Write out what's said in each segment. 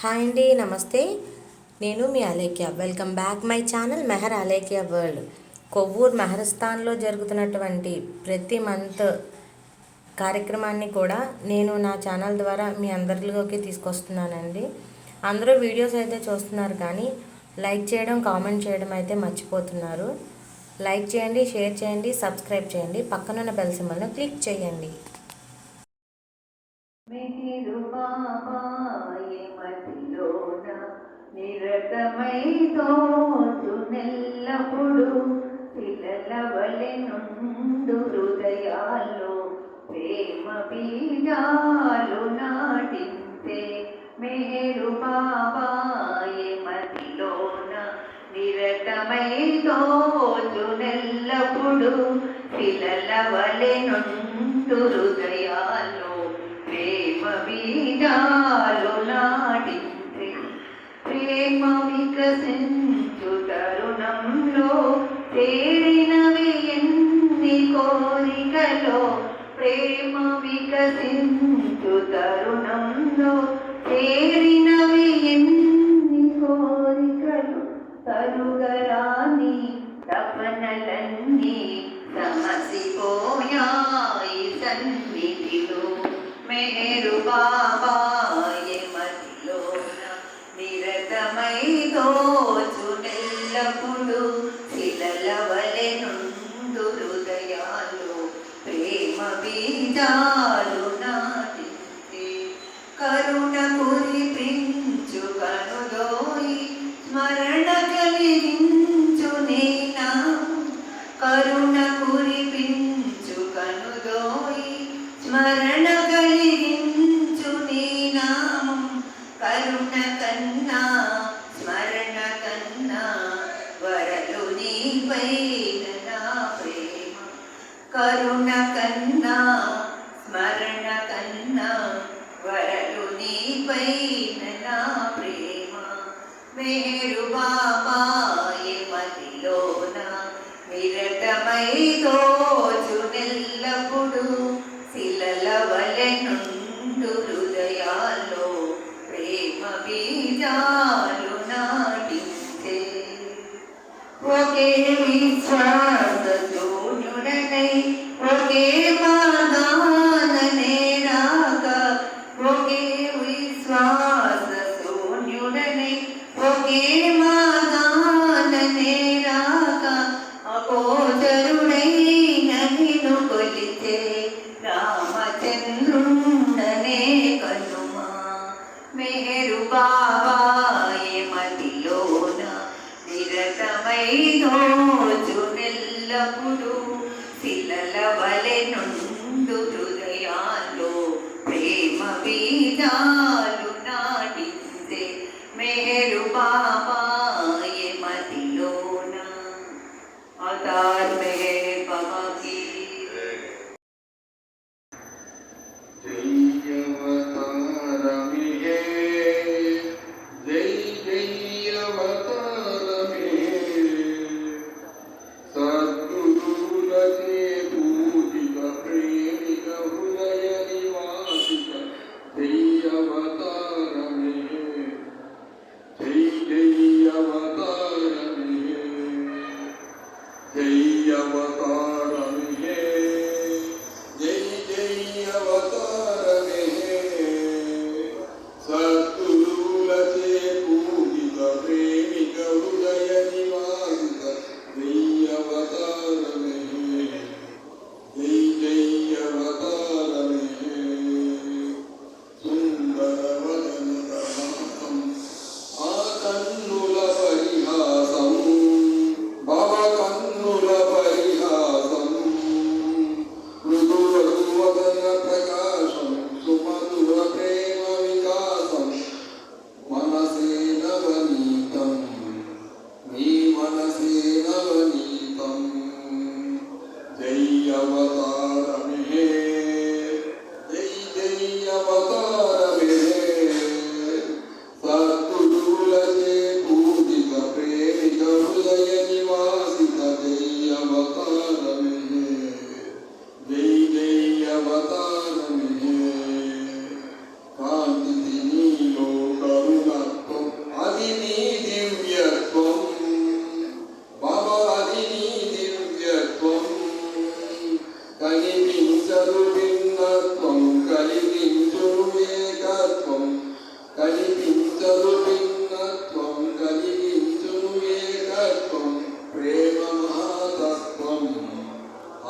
Hi అండి నమస్తే. నేను మీ Alekhya welcome back my channel Mehar Alekhya world. Kovvuru మెహరస్థాన్లో జరుగుతున్నటువంటి ప్రతి మంత్ కార్యక్రమాన్ని కూడా నేను నా ఛానల్ ద్వారా మీ అందరిలోకి తీసుకొస్తున్నానండి. అందరూ వీడియోస్ అయితే చూస్తున్నారు కానీ లైక్ చేయడం కామెంట్ చేయడం అయితే మర్చిపోతున్నారు. లైక్ చేయండి షేర్ చేయండి సబ్స్క్రైబ్ చేయండి. పక్కనున్న బెల్ సింబల్ను క్లిక్ చేయండి. నిరతమై తోచు పిల్లల వలె నుండు హృదయాల్లో ప్రేమ బీజాలు నాటింతే మేరు బాబాయే మతిలోన నిరతమై తోచు పిల్లల వలె నుండు హృదయ మేరు బాబాయే రామచంద్రుండనే కనుమా. మేరు బాబాయే మదిలోన నిరతమైదో Lord.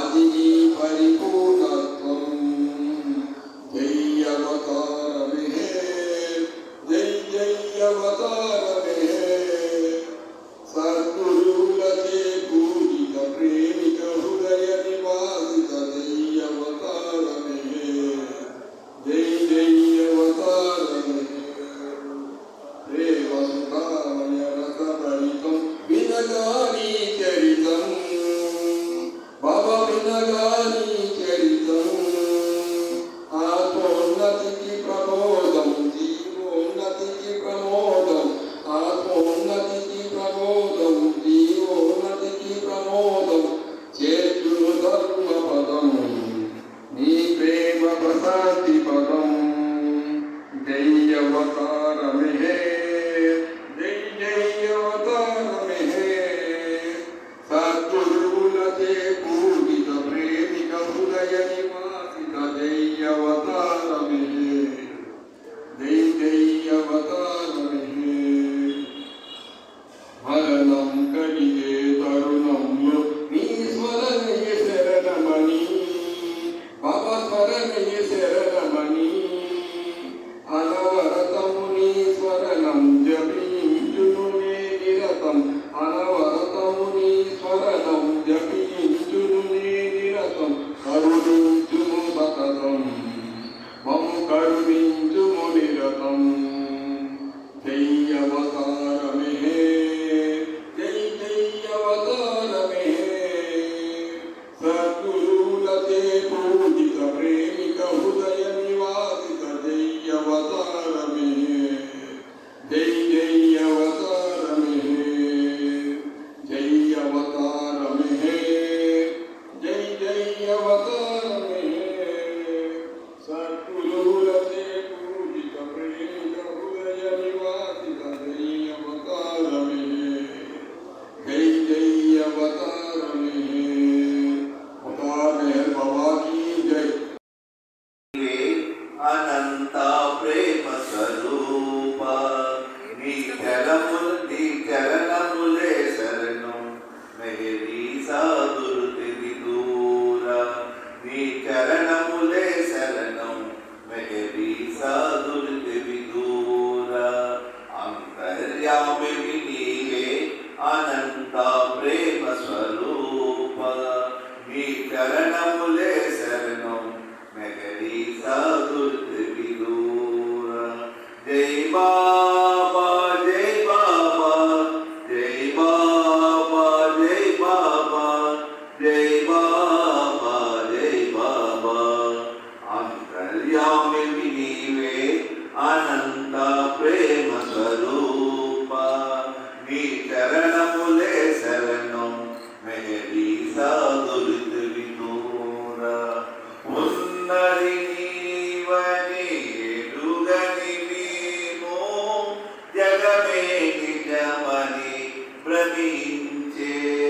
अति परिपूर्ण భ్రమించేము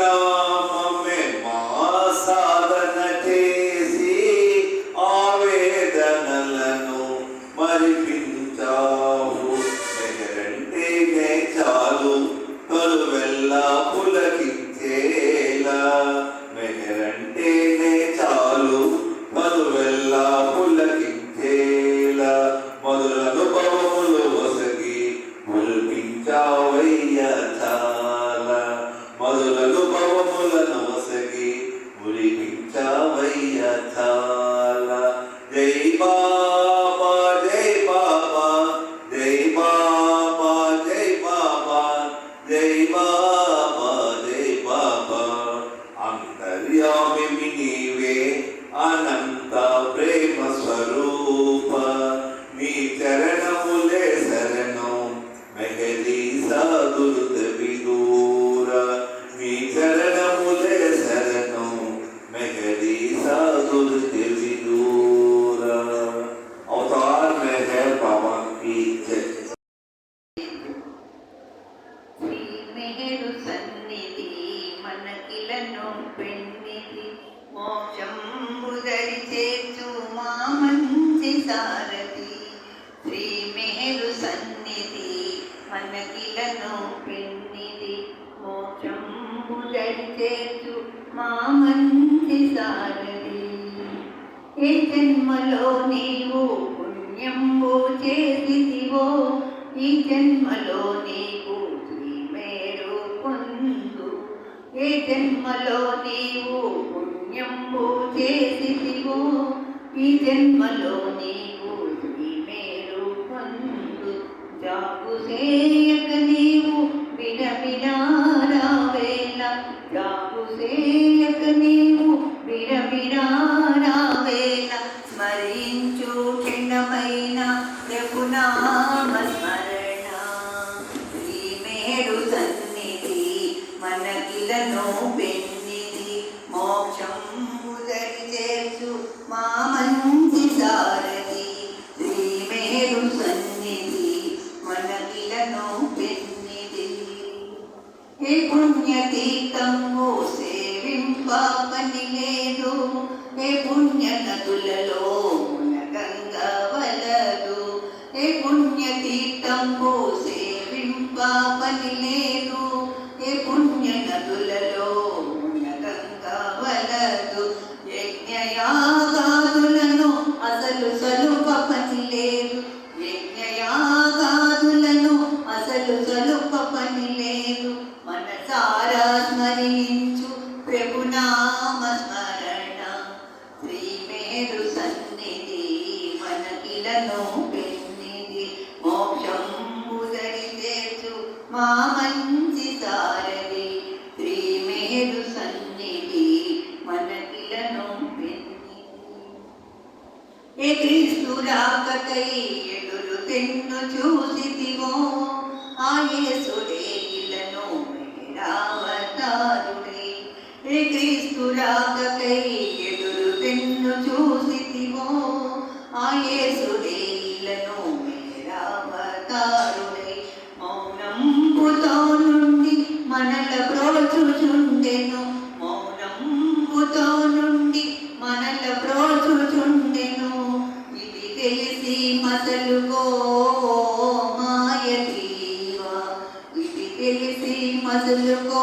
Viva ಅದು సఖిలను పెన్నిది మోక్షము జరిచేచు మా మంచి సారది ఏ జన్మలో నీవు పుణ్యంబు చేసివో ఈ జన్మలో నీవు మేరు పొందు. ఏ జన్మలో నీవు పుణ్యంబు చేసివో ఈ జన్మలో నీవు మేరు పొందు. జాగు పాపని లేదు ఏ పుణ్యనదులలో చూసివో ఆ యేసుడే ఇలను మేరావతారుడే రే క్రీస్తు రాకై ఎదురు పెన్ను చూసివో ఆ యేసుడే ఇలను మేరావతారుడే మౌనంబుతో నుండి మనల ప్రోచుచుండెను. మౌనంబుతో నుండి మనల ప్రోచుచుండెను. ఇది తెలిసి మసలుగో ചൊല്ലിക്കോ